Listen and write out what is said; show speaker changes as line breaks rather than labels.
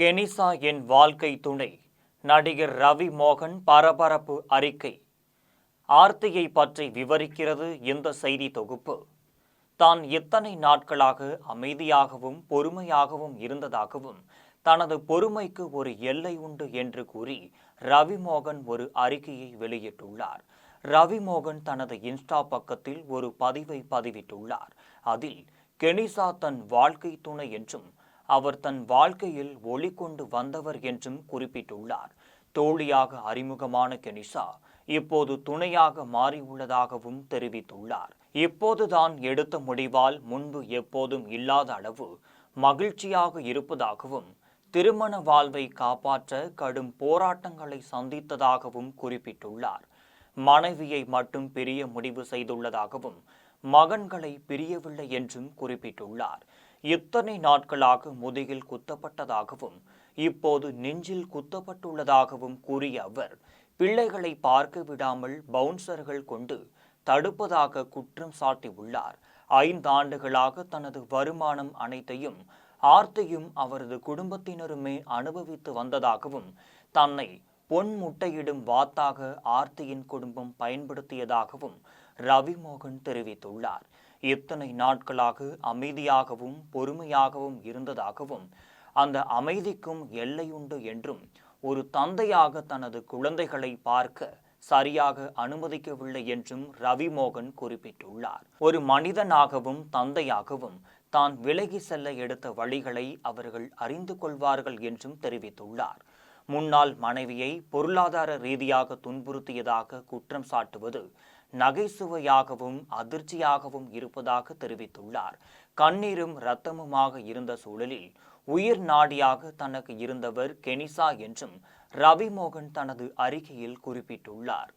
கெனிசா என் வாழ்க்கை துணை. நடிகர் ரவி மோகன் பரபரப்பு அறிக்கை. ஆர்த்தியை பற்றி விவரிக்கிறது இந்த செய்தி தொகுப்பு. தான் எத்தனை நாட்களாக அமைதியாகவும் பொறுமையாகவும் இருந்ததாகவும் தனது பொறுமைக்கு ஒரு எல்லை உண்டு என்று கூறி ரவி மோகன் ஒரு அறிக்கையை வெளியிட்டுள்ளார். ரவி மோகன் தனது இன்ஸ்டா பக்கத்தில் ஒரு பதிவை பதிவிட்டுள்ளார். அதில் கெனிசா தன் வாழ்க்கை துணை என்றும் அவர் தன் வாழ்க்கையில் ஒளி கொண்டு வந்தவர் என்றும் குறிப்பிட்டுள்ளார். தோழியாக அறிமுகமான கெனிசா இப்போது துணையாக மாறியுள்ளதாகவும் தெரிவித்துள்ளார். இப்போதுதான் எடுத்த முடிவால் முன்பு எப்போதும் இல்லாத அளவு மகிழ்ச்சியாக இருப்பதாகவும் திருமண வாழ்வை காப்பாற்ற கடும் போராட்டங்களை சந்தித்ததாகவும் குறிப்பிட்டுள்ளார். மனைவியை மட்டும் பிரிய முடிவு செய்துள்ளதாகவும் மகன்களை பிரியவில்லை என்றும் குறிப்பிட்டுள்ளார். இத்தனை நாட்களாக முதுகில் குத்தப்பட்டதாகவும் இப்போது நெஞ்சில் குத்தப்பட்டுள்ளதாகவும் கூறிய அவர் பிள்ளைகளை பார்க்க விடாமல் பவுன்சர்கள் கொண்டு தடுப்பதாக குற்றம் சாட்டியுள்ளார். ஐந்தாண்டுகளாக தனது வருமானம் அனைத்தையும் ஆர்த்தியும் அவரது குடும்பத்தினருமே அனுபவித்து வந்ததாகவும் தன்னை பொன் முட்டையிடும் வாத்தாக ஆர்த்தியின் குடும்பம் பயன்படுத்தியதாகவும் ரவிமோகன் தெரிவித்துள்ளார். இத்தனை நாட்களாக அமைதியாகவும் பொறுமையாகவும் இருந்ததாகவும் அந்த அமைதிக்கும் எல்லையுண்டு என்றும் ஒரு தந்தையாக தனது குழந்தைகளை பார்க்க சரியாக அனுமதிக்கவில்லை என்றும் ரவிமோகன் குறிப்பிட்டுள்ளார். ஒரு மனிதனாகவும் தந்தையாகவும் தான் விலகி செல்ல எடுத்த வழிகளை அவர்கள் அறிந்து கொள்வார்கள் என்றும் தெரிவித்துள்ளார். முன்னாள் மனைவியை பொருளாதார ரீதியாக துன்புறுத்தியதாக குற்றம் சாட்டுவது நகைச்சுவையாகவும் அதிர்ச்சியாகவும் இருப்பதாக தெரிவித்துள்ளார். கண்ணீரும் இரத்தமுமாக இருந்த சூழலில் உயிர் நாடியாக தனக்கு இருந்தவர் கெனிசா என்றும் ரவிமோகன் தனது அறிக்கையில் குறிப்பிட்டுள்ளார்.